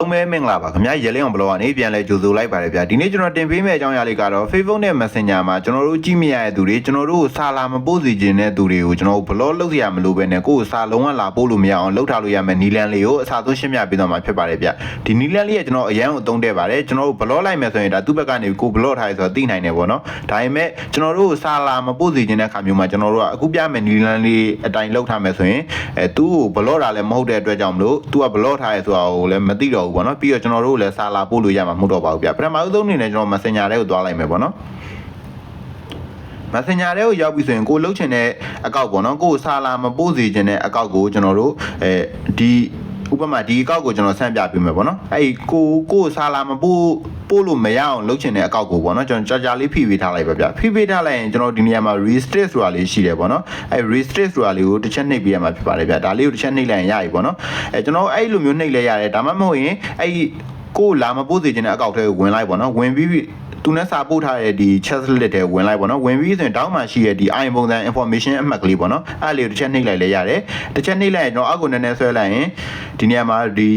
လုံးမဲမင်္ဂလာပါခင်ဗျာရဲလင်းအောင်ဘလော့ကနေပြန်လဲကြိုဆိုလိုက်ပါတယ်ဗျာဒီနေ့ကျွန်တော်တင်ပေးမယ့်အကြောင်းအရာလေးကတော့ Facebook နဲ့ Messenger မှာကျွန်တော်တို့ကြည့်မရတဲ့သူတွေကျွန်တော်တို့ကိုစာလာမပို့စီခြင်းတဲ့သူတွေကိုကျွန်တော်တို့ဘလော့လုပ်စရာမလိုပဲနဲ့ကိုယ့်ကိုစာလုံးဝလာပို့လို့မရအောင်လုပ်ထားလို့ရမယ်နီလန်လေးကိုအစားဆုံးရှင်းပြပေးတော့မှာဖြစ်ပါတယ်ဗျာဒီနီလန်လေးကကျွန်တော်အရန်ကိုအသုံးတဲ့ပါတယ်ကျွန်တော်တို့ဘလော့လိုက်မယ်ဆိုရင်ဒါသူ့ဘက်ကနေကိုဘလော့ထားရဆိုတော့သိနိုင်တယ်ပေါ့နော်ဒါပေမဲ့ကျွန်တော်တို့ကိုစာလာမပို့စီခြင်းတဲ့အခါမျိုးမှာကျွန်တော်တို့ကအခုပြမယ်နီလန်လေးအတိုင်းလုပ်ထားမယ်ဆိုရင်အဲသူ့ကိုဘလော့တာလည်းမဟုတ်တဲ့အတွက်ကြောင့်မလို့သူကဘလော့ထားရဆိုတာကိုလည်းမသိတော့ဘူးပေါ့နော်ပြီးတော့ကျွန်တော်တို့လည်းစာလာပို့လို့ရမှာမဟုတ်တော့ပါဘူးဗျပထမဦးဆုံးအနေနဲ့ကျွန်တော် Messenger ထဲကိုသွားလိုက်မယ်ပေါ့နော် Messenger ထဲကိုရောက်ပြီဆိုရင်ကိုလှုပ်ချင်တဲ့အကောက်ပေါ့နော်ကိုစာလာမပို့စီချင်တဲ့အကောက်ကိုကျွန်တော်တို့အဲဒီ ဥပမာဒီအကောက်ကိုကျွန်တော်ဆန့်ပြပေးမယ်ပေါ့နော်အဲ့ဒီကိုကိုစာလာမပို့ပို့လို့မရအောင်လုပ်ချင်တဲ့အကောက်ကိုပေါ့နော်ကျွန်တော်ကြာကြာလေးဖိပေးထားလိုက်ပါဗျဖိပေးထားလိုက်ရင်ကျွန်တော်ဒီနေရာမှာ restrict ဆိုတာလေးရှိတယ်ပေါ့နော်အဲ့ restrict ဆိုတာလေးကိုတစ်ချက်နှိပ်ပေးရမှာဖြစ်ပါတယ်ဗျဒါလေးကိုတစ်ချက်နှိပ်လိုက်ရင်ရပြီပေါ့နော်အဲကျွန်တော်အဲ့လိုမျိုးနှိပ်လဲရတယ်ဒါမှမဟုတ်ရင်အဲ့ဒီကိုလာမပို့စီချင်တဲ့အကောက်ထဲကိုဝင်လိုက်ပေါ့နော်ဝင်ပြီးပြီ သူနဲ့စာပို့ထားတဲ့ဒီ chat list ထဲဝင်လိုက်ပေါ့နော်ဝင်ပြီးဆိုရင်တောင်းမှရှိရဲ့ဒီ iron ပုံစံ information အမှတ်ကလေးပေါ့နော်အဲ့လေးကိုတစ်ချက်နှိပ်လိုက်လဲရတယ်တစ်ချက်နှိပ်လိုက်ရင်ကျွန်တော်အောက်ကိုနည်းနည်းဆွဲလိုက်ရင်ဒီနေရာမှာဒီ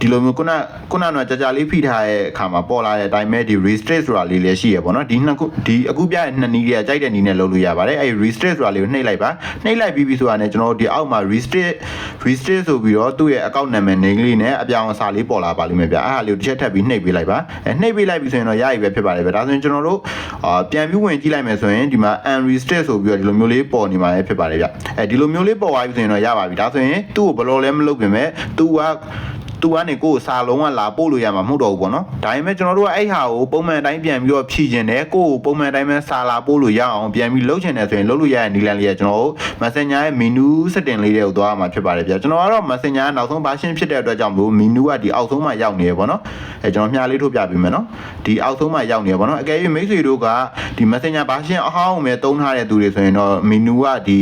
ဒီလိုမျိုးခုနခုနကတော့ကြာကြာလေးဖိထားတဲ့အခါမှာပေါ်လာတဲ့အတိုင်းပဲဒီ restrict ဆိုတာလေးလည်းရှိရပေါ့နော်ဒီနှစ်ခုဒီအခုပြတဲ့နှစ်နည်းလေးကကြိုက်တဲ့နည်းနဲ့လုပ်လို့ရပါတယ်အဲ့ restrict ဆိုတာလေးကိုနှိပ်လိုက်ပါနှိပ်လိုက်ပြီးပြီဆိုတာနဲ့ကျွန်တော်တို့ဒီအောက်မှာ restrict restrict ဆိုပြီးတော့သူ့ရဲ့ account နာမည် name လေးနဲ့အပြောင်အစာလေးပေါ်လာပါလိမ့်မယ်ဗျအဲ့ဒါလေးကိုတစ်ချက်ထပ်ပြီးနှိပ်ပေးလိုက်ပါအဲနှိပ်ပေးလိုက်ပြီဆိုရင်တော့ရပြီပဲဖြစ်ပါတယ်ဗျဒါဆိုရင်ကျွန်တော်တို့အာပြန်ပြီးဝင်ကြည့်လိုက်မယ်ဆိုရင်ဒီမှာ unrestrict ဆိုပြီးတော့ဒီလိုမျိုးလေးပေါ်နေမှာလည်းဖြစ်ပါတယ်ဗျအဲဒီလိုမျိုးလေးပေါ်သွားပြီဆိုရင်တော့ရပါပြီဒါဆိုရင်သူ့ကိုဘယ်လိုလဲမလုပ်ပြင်မဲ့သူကသူကနေကိုယ်စာလုံးကလာပို့လို့ရမှာမဟုတ်တော့ဘူးပေါ့နော်ဒါပေမဲ့ကျွန်တော်တို့ကအဲ့ဟာကိုပုံမှန်အတိုင်းပြန်ပြီးတော့ဖြည့်ကျင်တယ်ကိုယ်ကိုပုံမှန်အတိုင်းပဲစာလာပို့လို့ရအောင်ပြန်ပြီးလုပ်ချင်တယ်ဆိုရင်လုပ်လို့ရတဲ့နည်းလမ်းလေးကကျွန်တော်တို့ Messenger ရဲ့ menu setting လေးတွေကိုသွားမှာဖြစ်ပါတယ်ဗျကျွန်တော်ကတော့ Messenger နောက်ဆုံး version ဖြစ်တဲ့အတွက်ကြောင့်မလို့ menu ကဒီအောက်ဆုံးမှာရောက်နေရပေါ့နော်အဲကျွန်တော်မြှားလေးထုတ်ပြပေးမယ်နော် ဒီအောက်ဆုံးမှာရောက်နေရပေါ့နော်အကယ်၍မိတ်ဆွေတို့ကဒီ Messenger version အဟောင်းပဲသုံးထားတဲ့သူတွေဆိုရင်တော့ menu ကဒီ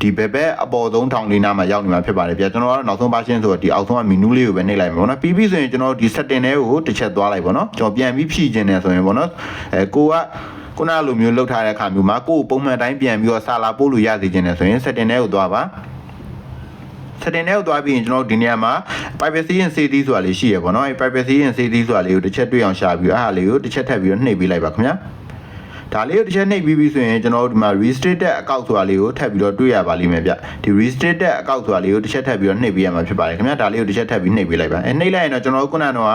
ဒီဘက်ဘက်အပေါ်ဆုံးထောင်လေးနားမှာရောက်နေမှာဖြစ်ပါတယ်ဗျကျွန်တော်ကတော့နောက်ဆုံး version ဆိုတော့ဒီအောက်ဆုံးက menu လေးကိုပဲနှိပ်လိုက်မယ်ပေါ့နော်ပြီးပြီဆိုရင်ကျွန်တော်ဒီ setting တွေကိုတစ်ချက်သွားလိုက်ပေါ့နော်ကျွန်တော်ပြန်ပြီးဖြည့်ခြင်းတယ်ဆိုရင်ပေါ့နော်အဲကိုကခုနလိုမျိုးလောက်ထားတဲ့အခါမျိုးမှာကိုယ်ပုံမှန်တိုင်းပြန်ပြီးတော့စာလာပို့လို့ရစေခြင်းတယ်ဆိုရင် setting တွေကိုသွားပါ setting ထဲကိုသွားပြီးရင်ကျွန်တော်တို့ဒီနေရာမှာ privacy and safety ဆိုတာလေးရှိရပေါ့နော်အဲ privacy and safety ဆိုတာလေးကိုတစ်ချက်တွေ့အောင်ရှာပြီးအားလေးကိုတစ်ချက်ထပ်ပြီးတော့နှိပ်ပေးလိုက်ပါခင်ဗျာ ဒါလေးကိုတစ်ချက်နှိပ်ပြီးပြီဆိုရင်ကျွန်တော်တို့ဒီမှာ restricted account ဆိုတာလေးကိုထပ်ပြီးတော့တွေ့ရပါလိမ့်မယ်ဗျဒီ restricted account ဆိုတာလေးကိုတစ်ချက်ထပ်ပြီးတော့နှိပ်ပေးရမှာဖြစ်ပါတယ်ခင်ဗျာဒါလေးကိုတစ်ချက်ထပ်ပြီးနှိပ်ပေးလိုက်ပါအဲနှိပ်လိုက်ရင်တော့ကျွန်တော်တို့ခုနကတော့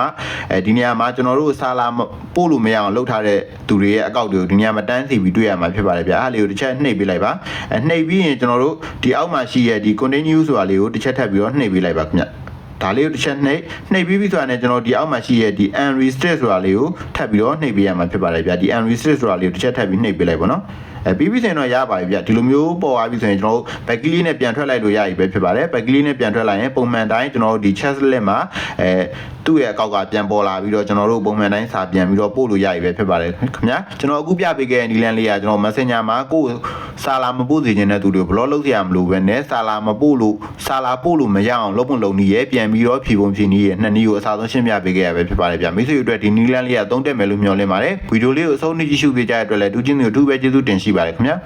အဲဒီနေရာမှာကျွန်တော်တို့စာလာပို့လို့မရအောင်လုပ်ထားတဲ့သူတွေရဲ့ account တွေကိုဒီနေရာမှာတန်းစီပြီးတွေ့ရမှာဖြစ်ပါတယ်ဗျအားလေးကိုတစ်ချက်နှိပ်ပေးလိုက်ပါအဲနှိပ်ပြီးရင်ကျွန်တော်တို့ဒီအောက်မှာရှိရဲ့ဒီ continue ဆိုတာလေးကိုတစ်ချက်ထပ်ပြီးတော့နှိပ်ပေးလိုက်ပါခင်ဗျာ ဒါလေးကိုတစ်ချက်နှိပ်နှိပ်ပြီးပြီဆိုတာနဲ့ကျွန်တော်ဒီအောက်မှာရှိရဲ့ဒီ unrestrict ဆိုတာလေးကိုထပ်ပြီးတော့နှိပ်ပေးရမှာဖြစ်ပါတယ်ဗျာဒီ unrestrict ဆိုတာလေးကိုတစ်ချက်ထပ်ပြီးနှိပ်ပေးလိုက်ပါတော့ အဲပြီးပြီဆိုရင်တော့ရပါပြီဗျဒီလိုမျိုးပေါ်သွားပြီဆိုရင်ကျွန်တော်တို့ back key လေးနဲ့ပြန်ထွက်လိုက်လို့ရပြီပဲဖြစ်ပါတယ် back key လေးနဲ့ပြန်ထွက်လိုက်ရင်ပုံမှန်တိုင်းကျွန်တော်တို့ဒီ chest list မှာအဲသူ့ရဲ့အကောက်ကပြန်ပေါ်လာပြီးတော့ကျွန်တော်တို့ပုံမှန်တိုင်းစာပြန်ပြီးတော့ပို့လို့ရပြီပဲဖြစ်ပါတယ်ခင်ဗျာကျွန်တော်အခုပြပေးခဲ့တဲ့ဒီလန်လေးကကျွန်တော် messenger မှာကိုယ်စာလာမပို့စေချင်တဲ့သူတွေကို blog လုပ်စရာမလိုပဲနဲ့စာလာမပို့လို့စာလာပို့လို့မရအောင်လုပ်ပုံလုပ်နည်းရဲ့ပြန်ပြီးတော့ဖြေပုံဖြေနည်းရဲ့နှစ်နည်းကိုအစားဆုံးရှင်းပြပေးခဲ့ရပဲဖြစ်ပါတယ်ဗျာမိတ်ဆွေတို့အတွက်ဒီနီလန်လေးကသုံးတက်မယ်လို့မျှော်လင့်ပါတယ်ဗီဒီယိုလေးကိုအဆုံးထိကြည့်ရှုပေးကြတဲ့အတွက်လည်းဒူးချင်းတွေကိုအထူးပဲကျေးဇူးတင်ရှိပါတယ်ခင်ဗျာ